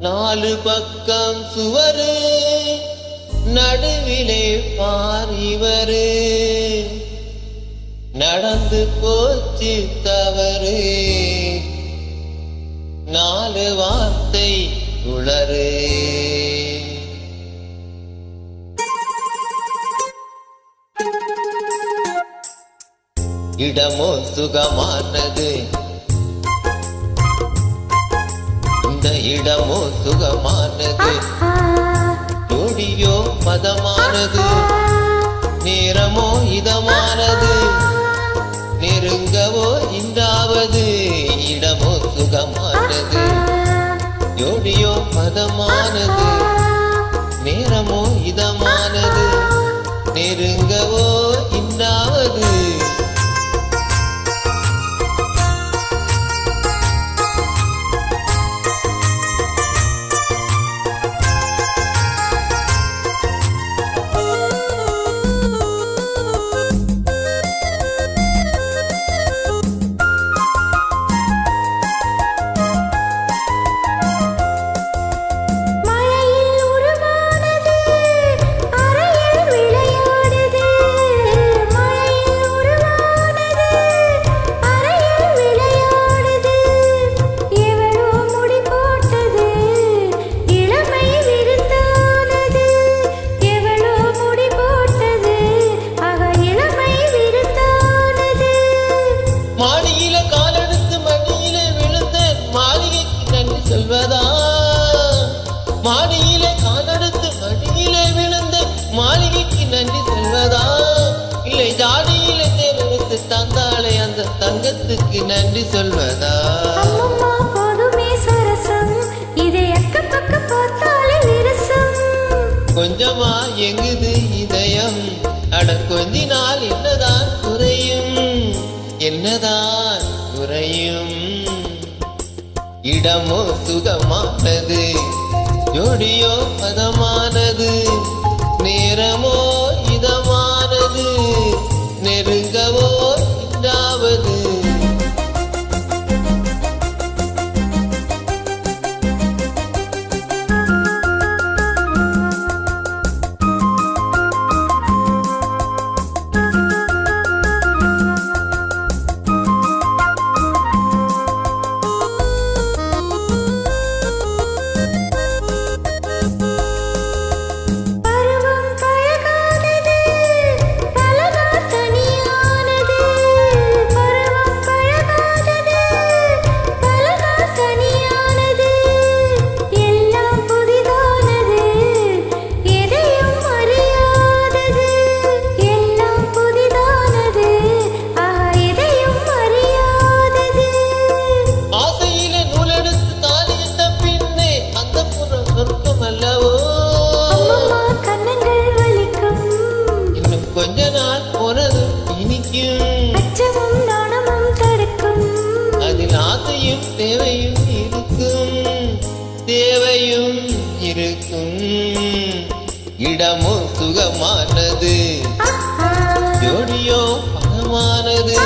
நாலு பக்கம் சுவரு நடுவிலே பாரிவரு நடந்து போச்சு தவறு நாலு வார்த்தை உளறு. இடமோ சுகமானது இந்த இடமோ சுகமானது. ஜோடியோ மதமானது. நேரமோ இதமானது. நெருங்கவோ இன்றாவது இடமோ சுகமானது. ஜோடியோ மதமானது. மாடியில காலெடுத்து மடியில விழுந்த மாளிகைக்கு நன்றி சொல்வதா? இல்லை ஜாடியில தேர்ந்தெடுத்து தந்தாளே அந்த தங்கத்துக்கு நன்றி சொல்வதா? கொஞ்சமா எங்குது இதயம்? அட கொஞ்சி நாள் என்னதான் குறையும்? என்னதான் குறையும்? இடமோ சுகமானது. நொடியோ பதமானது நேரமோ இதமானது நெருங்கவோ இனிக்கும் அச்சமும் நாணமும் தடுக்கும். அதில் ஆசையும் தேவையும் இருக்கும். தேவையும் இருக்கும். இடமோ சுகமானது. ஜோடியோ பணமானது